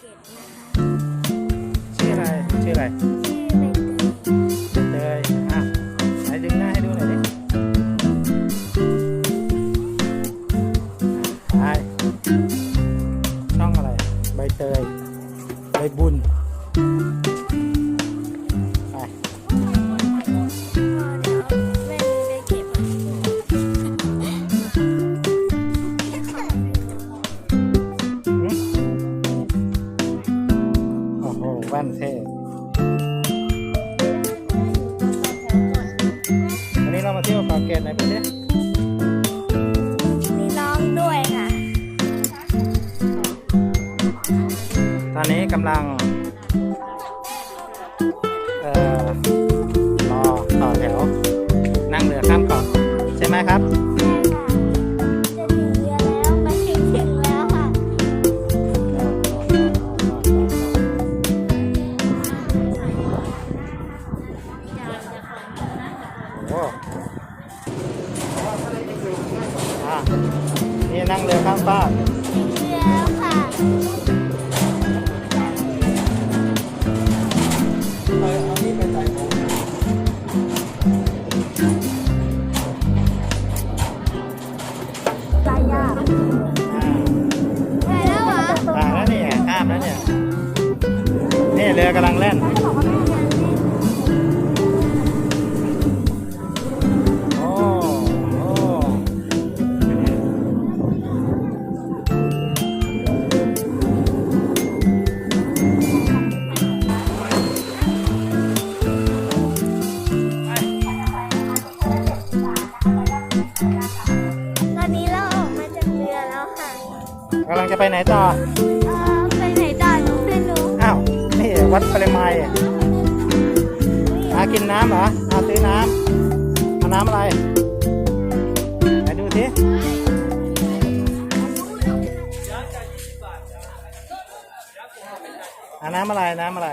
เกตนะคะชื่ออะไรชื่ออะไร เรามาเที่ยวปากเกร็ดไหนพูดดิมีน้องด้วยค่ะ ตอนนี้กำลัง เอ่อ รอต่อแถว นั่งเรือข้ามเกาะใช่ไหมครับ นี่นั่งเรือข้ามฟาก ไปไหนต่อเออไปไหนต่อหนูไม่รู้อ้าวนี่วัดปริมาณอะอากินน้ำเหรออาซื้อน้ำเอาน้ำอะไรไหนดูสิเอาน้ำอะไรน้ำอะไร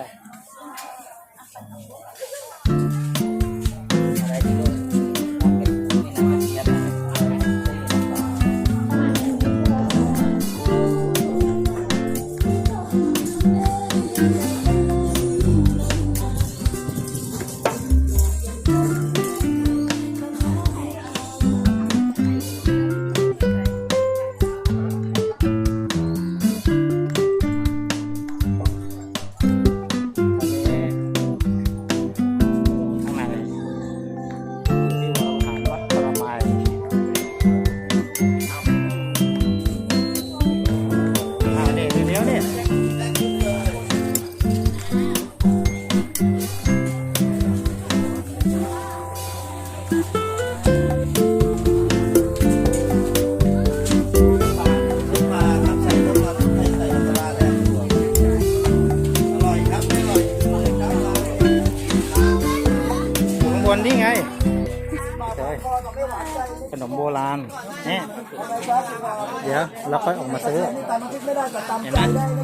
เดี๋ยวเราค่อยออกมาซื้อตำน้ำพริกไม่ได้แต่ตำเห็นใจไหมได้นะ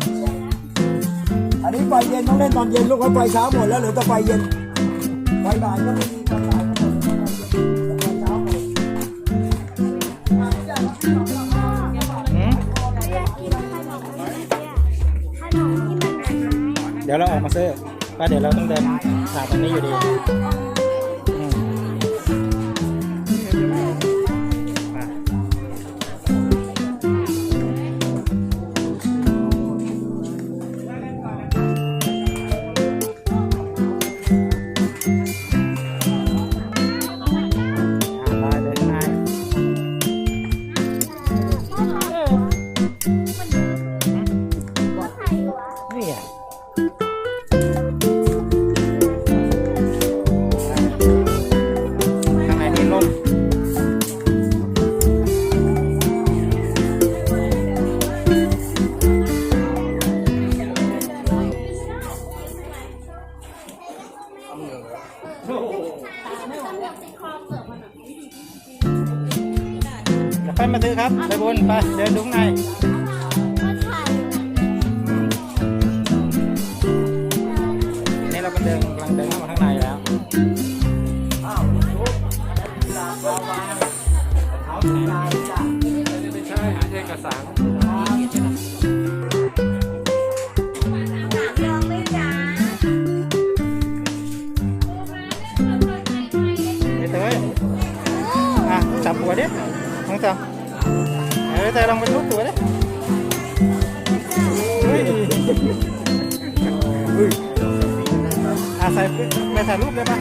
อันนี้ไฟเย็นต้องเล่นตอนเย็นลูกเขาไฟเช้าหมดแล้วเหลือแต่ไฟเย็นไฟบ่ายก็ไม่มีไฟบ่ายก็หมดไฟเช้าหมดหืมอยากกินขนมนี่เนี่ยขนมที่มันเป็นไม้เดี๋ยวเราออกมาซื้อก็เดี๋ยวเราต้องเดินผ่านตรงนี้อยู่ดี ค่อยมาซื้อครับไปบนไปเดินดูข้างใน องาเออแต่ลองไปทุบตัวเลยอาศัยไม่ถ่ายรูปเลยปะ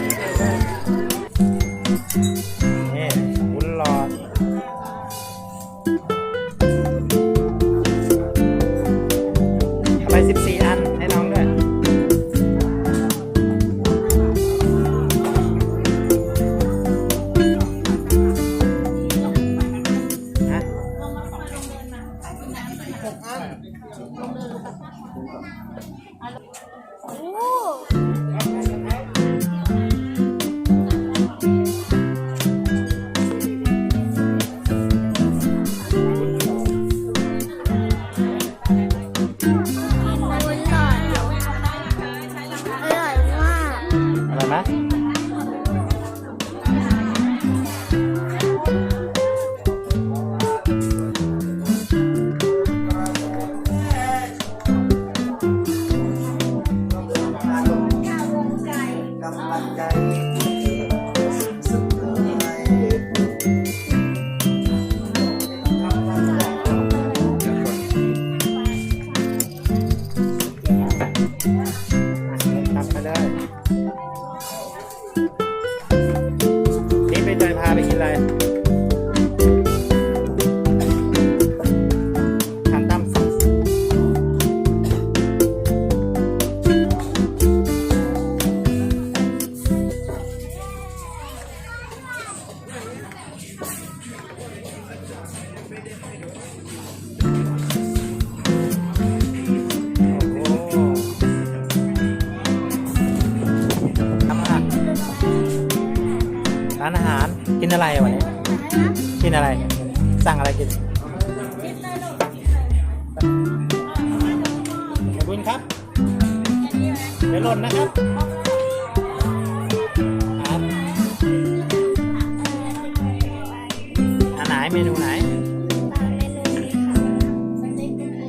ท นอะไรวันนี้กินอะไร สั่งอะไรกินขอบคุณครับเดี๋ยวหล่นนะครับครับอันไหนเมนูไหน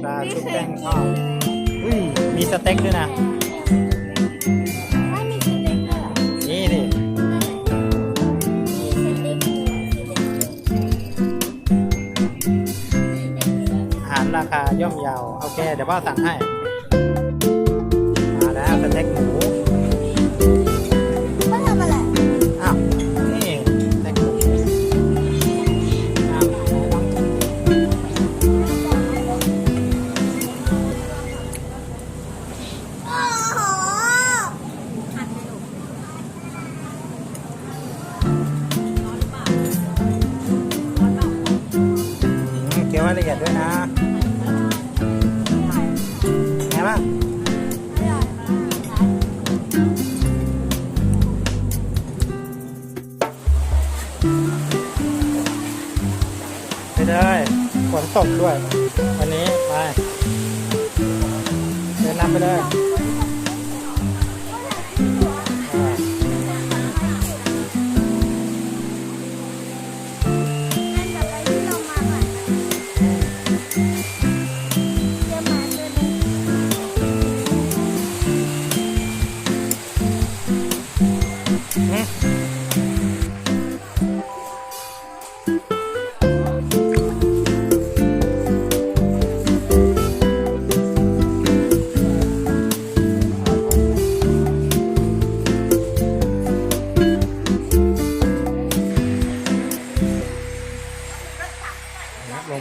ปลาชุบแป้งทอดอุ้ยมีสเต็กด้วยนะ ย่อมเยาวโอเค เดี๋ยวพ่อสั่งให้ มาแล้วสเต็กหมูก็ทำอะไรอ้าวนี่สเต็กหมูอ้าวโอ้โหอืมเคี้ยวให้ละเอียดด้วยนะ ตกด้วย วันนี้ไปเดินนำไปเลย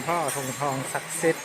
พ่อทงทองศักดิ์สิทธิ์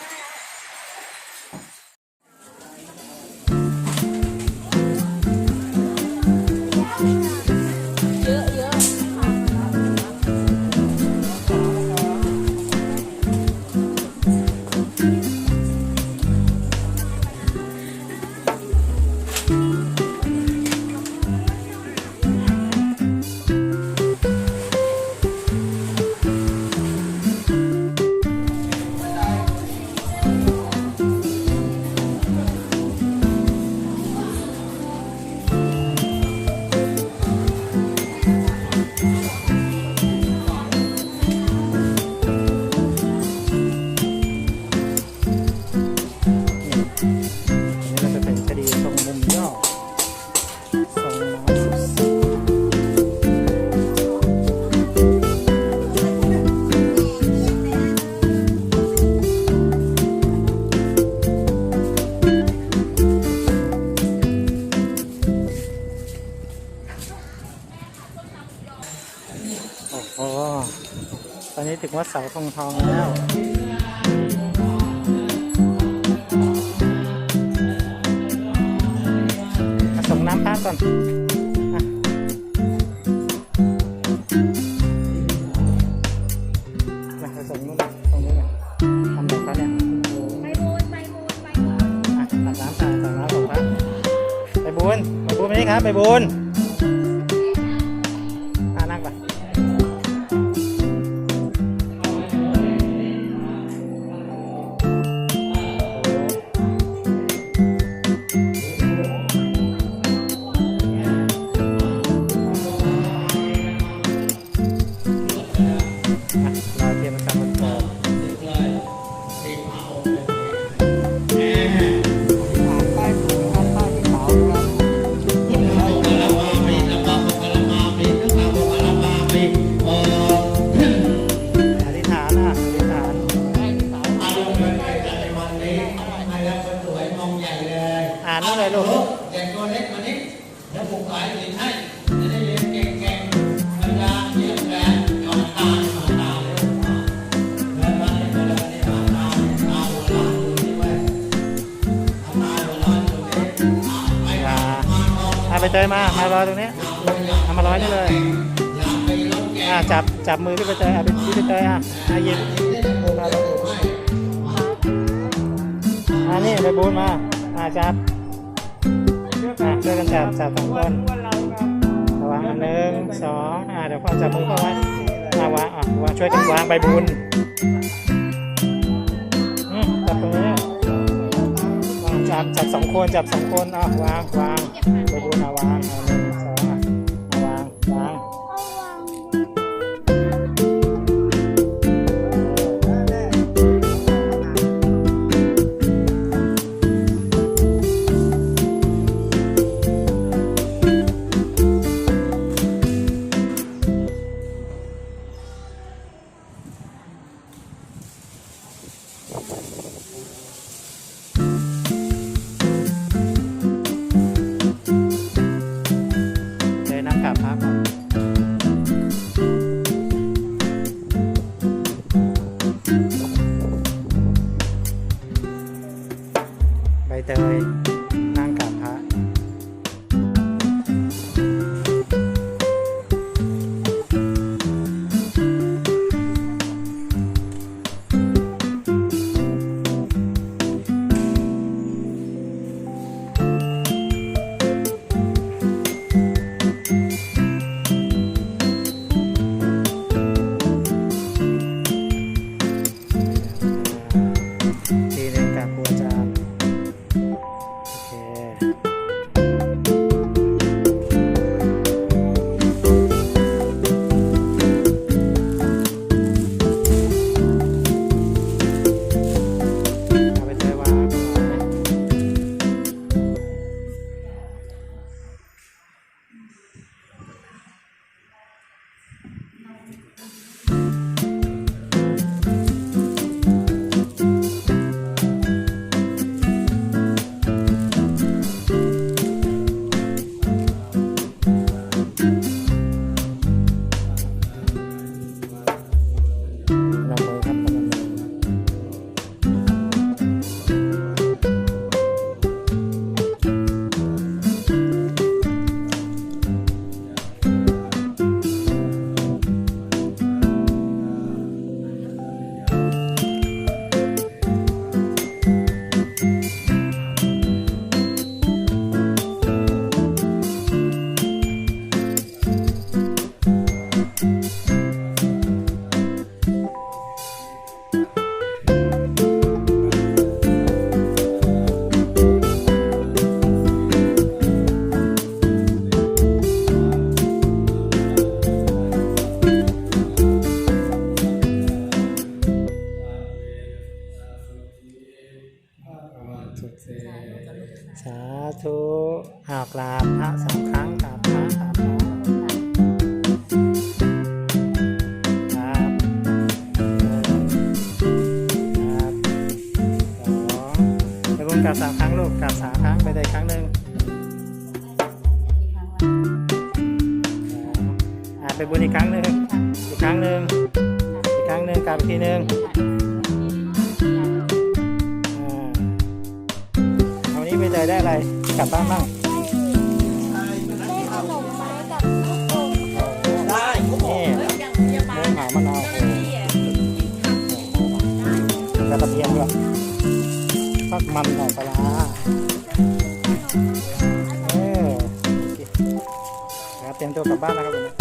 วัดเสาธงทองแล้วมาส่งน้ำพระก่อนอะมาไปส่งนู่นตรงนี้กันทำแบบพระเนี่ยไปบูนไปบูนไปบูนอะตัดน้ำตาตัดน้ำส่งพระไปบุญไปบุญไปนี่ครับไปบุญ อ่านนู่นเลยลูกเด็กตัวเล็กมานี้แล้วผมขายเหรียญให้จะได้เรียนเก่งๆปัญญาเยี่ยมแรงยอดตามาตาเลยแล้วมาเนี่ยแล้วมาเนี่ยมาตาเนี่ยตาหัวล้านอยู่นี่เว้ยตาหัวล้านอยู่นี่อ่าไปอ่ามาทองอะไปเตยมามารอตรงนี้เอามาร้อยนี่เลยอย่าไปลบแกอะจับจับมือพี่ไปเตยอะพี่ไปเตยอะอะหยิบได้ได้ผ มได้ผมให้อะนี่ไปบูนมาอะจับอะช่วยกันจับจับสองคนระวังอันหนึ่งสองอ่าเดี๋ยวพ่อจับมือพ่อไว้มาวางอะวางช่วยกันวางใบบุญอืมจับตรงนี้วางจับจับสองคนจับสองคนอะวางวางใบบุญอะวาง สาธุอากราบพระสองครั้งครับ พี่เตยได้อะไรกลับบ้านบ้างได้ขนมไม้กับลูกได้นี่หามาวโอ้โหกรเทียมด้วยฟักมันหน่ปลาเออครับเตรียมตัวกลับบ้านนะครับวันนี้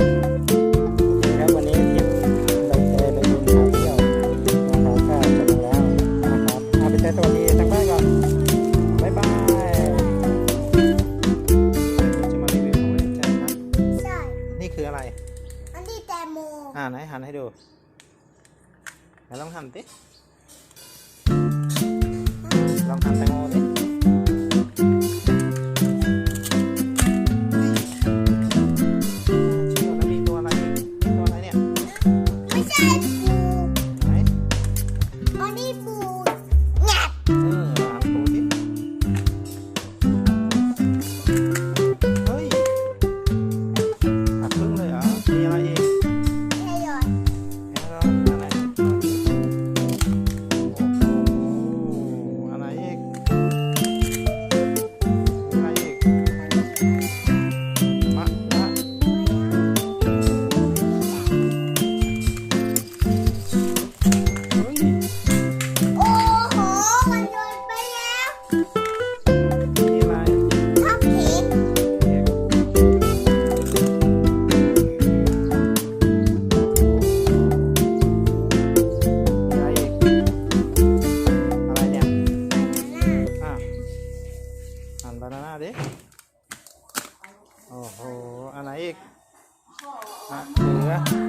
ครับวันนี้ คืออะไร อันนี้แตงโมอ่าไหนหันให้ดูไหนลองหันสิลองหันแตงโมสิ นาน่าดิ โอ้โห อันไหนอีกอะเหลือ